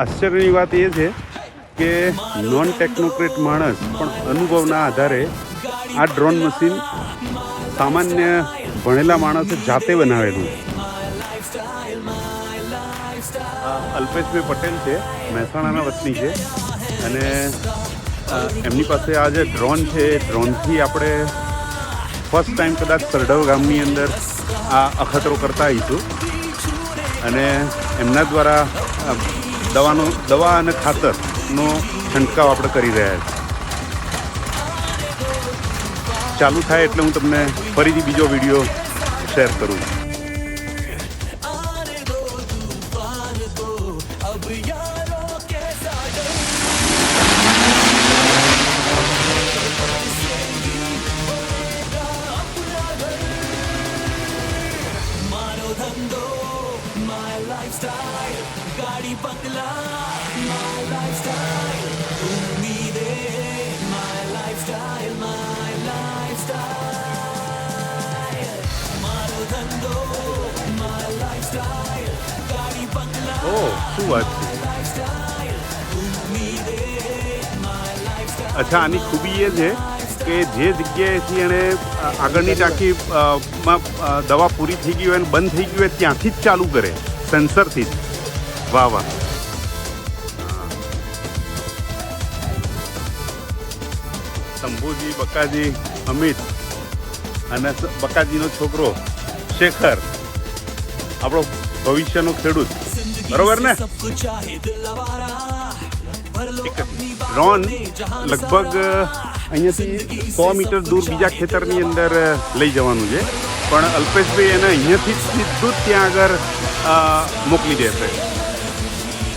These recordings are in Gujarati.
આશ્ચર્યની વાત એ છે કે નોન ટેકનોક્રેટ માણસ પણ અનુભવના આધારે આ ડ્રોન મશીન સામાન્ય ભણેલા માણસે જાતે બનાવેલું. અલ્પેશભાઈ પટેલ છે, મહેસાણાના વતની છે અને એમની પાસે આ જે ડ્રોન છે, એ ડ્રોનથી આપણે ફર્સ્ટ ટાઈમ કદાચ સરડવ ગામની અંદર આ અખતરો કરતા આવીશું. અને એમના દ્વારા દવાનો દવા અને ખાતરનો છંટકાવ આપણે કરી રહ્યા છીએ. ચાલુ થાય એટલે હું તમને ફરીથી બીજો વીડિયો શેર કરું ઓ શું વાત છે અચ્છા, આની ખૂબી એ છે કે જે જગ્યાએથી એણે આગળની ટાંકી માં દવા પૂરી થઈ ગઈ હોય અને બંધ થઈ ગઈ હોય ત્યાંથી જ ચાલુ કરે, સેન્સરથી જ. વાહ શંભુજી, બકાજી, અમિત અને બકાજીનો છોકરો, શેખર. આપણો ભવિષ્યનો ખેડૂત. બરોબર ને? રોન લગભગ અહીંયાથી સો મીટર દૂર બીજા ખેતરની અંદર લઈ જવાનું છે. પણ અલ્પેશભાઈ એને અહીંયાથી સીધું જ ત્યાં આગળ મોકલી દેશે.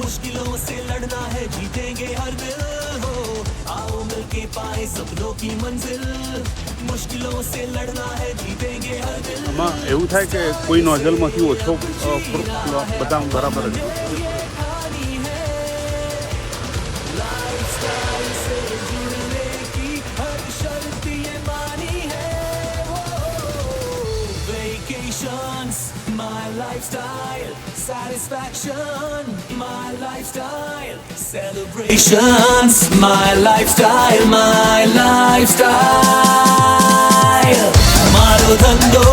मुश्किलों से लड़ना है जीतेंगे हर दिल हो आओ मिलके पाए सपनों की मंजिल मुश्किलों से लड़ना है जीतेंगे हर दिल આમાં એવું થાય કે કોઈ નોઝલમાંથી ઓછો અ, ફ્લો- બધા બરાબર જ My lifestyle, satisfaction. My lifestyle, celebrations. My lifestyle, my lifestyle. Marodando.